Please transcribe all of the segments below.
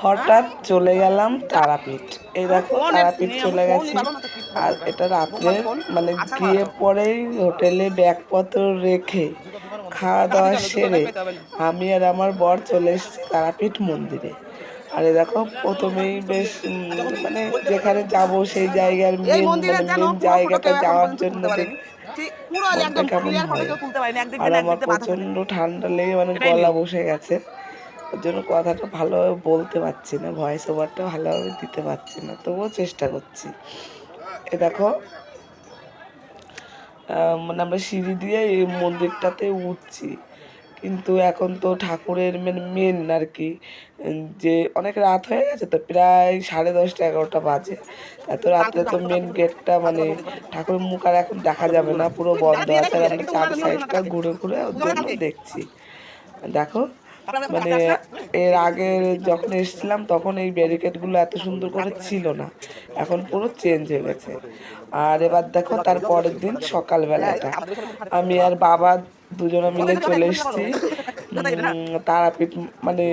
হঠাৎ চলে গেলাম তারাপীঠ। এই দেখো তারাপীঠ চলে গেছি। আর এটা রাত্রে মানে গিয়ে পরেই হোটেলে ব্যাগপত্র রেখে খাওয়া দাওয়া সেরে আমি আর আমার বর চলে এসেছি তারাপীঠ মন্দিরে। আর এই দেখো প্রথমেই বেশ মানে যেখানে যাব সেই জায়গার মেন মানে মেন জায়গাটা যাওয়ার জন্য কেমন হয়। আর আমার। প্রচণ্ড ঠান্ডা লেগে মানে গলা বসে গেছে। ওর জন্য কথাটা ভালোভাবে বলতে পারছি না ভয়েস ওভারটা ভালোভাবে দিতে পারছি না, তবুও চেষ্টা করছি। এ দেখো মানে আমরা সিঁড়ি দিয়ে এই মন্দিরটাতে উঠছি, কিন্তু এখন তো ঠাকুরের মানে আর কি যে অনেক রাত হয়ে গেছে তো প্রায় সাড়ে দশটা এগারোটা বাজে। এত রাত্রে তো মেন গেটটা মানে ঠাকুরের মুখ আর এখন দেখা যাবে না, পুরো বন্ধ আছে আর আমরা চার সাইডটা ঘুরে ঘুরে ওর জন্য দেখছি। দেখো মানে এর আগে যখন এসেছিলাম তখন এই ব্যারিকেডগুলো এত সুন্দর করে ছিল না। এখন পুরো চেঞ্জ হয়ে গেছে। আর এবার দেখো তার পরের দিন সকালবেলাটা আমি আর বাবা দুজনে মিলে চলে এসেছি। তারাপীঠ মানে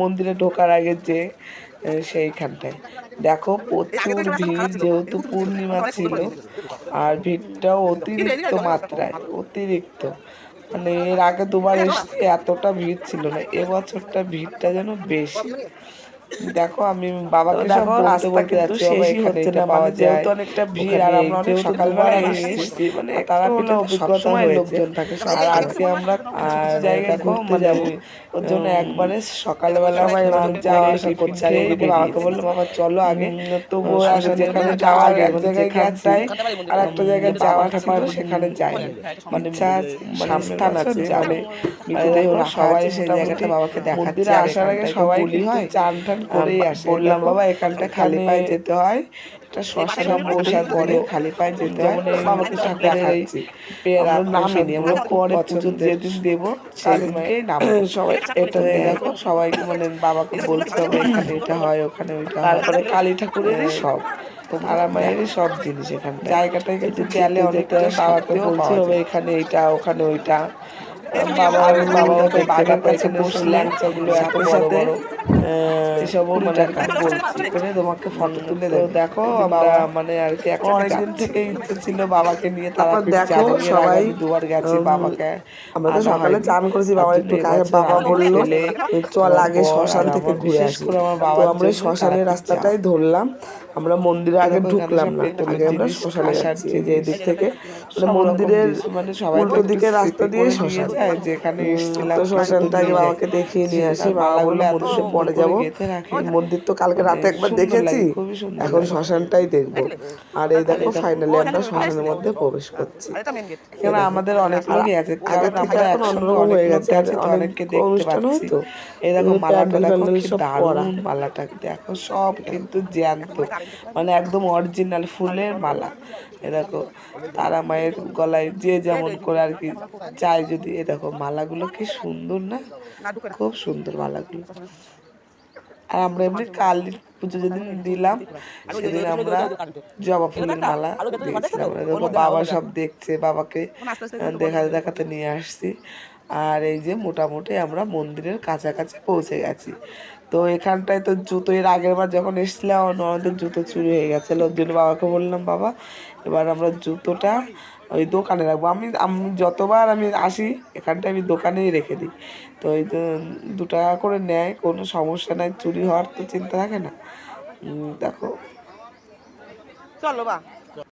মন্দিরে ঢোকার আগে যে সেইখানটায়। দেখো প্রচুর ভিড় যেহেতু পূর্ণিমা ছিল আর ভিড়টাও অতিরিক্ত মাত্রায় অতিরিক্ত। মানে এর আগে দুবার এসছি এতটা ভিড় ছিল না। এবছরটা ভিড়টা যেন বেশি। দেখো আমি বাবাকে সব বলতে বলতে যাচ্ছি বাবা এখানে এটা পাওয়া যায় যেহেতু অনেকটা ভিড় আর আমরা অনেক সকালবেলা এসেছি মানে তারা পিঠে অভিজ্ঞতা লোকজন থাকে আর আজকে আমরা আর জায়গায় ঘুরতে যাব। ওর জন্য একবারে সকালবেলা আমার যাওয়া আসা করছে। আর এদিকে বাবাকে বলল বাবা চলো আগে তবুও আসলে যেখানে যাওয়া আগে এক জায়গায় গেছে আর একটা জায়গায় যাওয়া ছিল সেখানে যাইনি মানে ইচ্ছা মানে স্থান আছে মানে মৃতদেহ সবাই সেই জায়গাটা বাবাকে দেখাচ্ছে আসার আগে সবাই হয় চান টান করেই আসে। বললাম বাবা এখানটা খালি পায়ে যেতে হয়। এটা শ্মশান প্রসাদ করে খালি পায়ে যেতে হয়। বাবাকে সব দেখাচ্ছি। আমরা নামিনি আমরা পরে পুজো যেদিন দেবো সেদিনকেই নাম সবাই এটা দেখো সবাইকে মানে বাবাকে বলতে হবে এখানে এটা হয় ওখানে ওইটা তারপরে কালী ঠাকুরেরই সব। তারা মায়েরই সব জিনিস এখানে গেলে অনেকটা বাবাকে বলতে হবে এখানে এইটা ওখানে ওইটা। বাবা বাবা বসলেন সাথে মানে করে তোমাকে ফটো তুলে দেবো। দেখো মানে আর কি এখন অনেকদিন থেকে ইচ্ছে ছিল বাবাকে নিয়ে দেখো সবাই দুবার গেছি বাবাকে আমরা তো সকালে চান করেছি বাবা একটু বাবা বলল চল আগে শ্মশান থেকে ঘুরে আসি। আমার তো বাবার আমরা শ্মশানের রাস্তাটাই ধরলাম আমরা মন্দিরে আগে ঢুকলাম না আগে আমরা শ্মশানে যাচ্ছি যে। এদিক থেকে। মানে মন্দিরের মানে সবাই উল্টো দিকের রাস্তা দিয়ে শ্মশান নিয়ে যেখানে এসেছিলাম শ্মশানটা আগে বাবাকে দেখিয়ে নিয়ে আসি বাবা বলল মন্দিরে পরে যাব। মন্দির তো কালকে রাতে একবার দেখেছি। এখন শ্মশানটাই দেখব। আর এই দেখো ফাইনালি আমরা শ্মশানের মধ্যে প্রবেশ করছি। এটা। কেন আমাদের অনেক লোকই আছে আগে থেকে এখন অন্যরকম হয়ে গেছে, আছি তো অনেক অনেককে দেখতে পাচ্ছি। এই দেখো মালাটা দেখো কি সব দারুণ মালাটা দেখো সব কিন্তু জ্যান্ত। মানে একদম অরিজিনাল ফুলের মালা। এ দেখো তারা মায়ের গলায় যে যেমন করে আর কি চায় যদি এ দেখো, মালাগুলো কি সুন্দর না? খুব সুন্দর মালাগুলো। আর আমরা এমনি কালী পুজো যেদিন দিলাম, সেদিন আমরা জবা ফুলের মালা দিয়েছিলাম। বাবা সব দেখছে, বাবাকে দেখাতে দেখাতে নিয়ে আসছি। আর এই যে মোটামুটি আমরা মন্দিরের কাছাকাছি পৌঁছে গেছি। তো এখানটায় তো জুতো, এর আগের বার যখন এসেছিলাম, আমাদের জুতো চুরি হয়ে গেছে। ওর জন্য বাবাকে বললাম, বাবা, এবার আমরা জুতোটা ওই দোকানে রাখব। আমি আমি যতবার আমি আসি, এখানটায় আমি দোকানেই রেখে দিই। তো ওই দু টাকা করে নেয়, কোনো সমস্যা নাই, চুরি হওয়ার তো চিন্তা থাকে না। দেখো। চলো বা।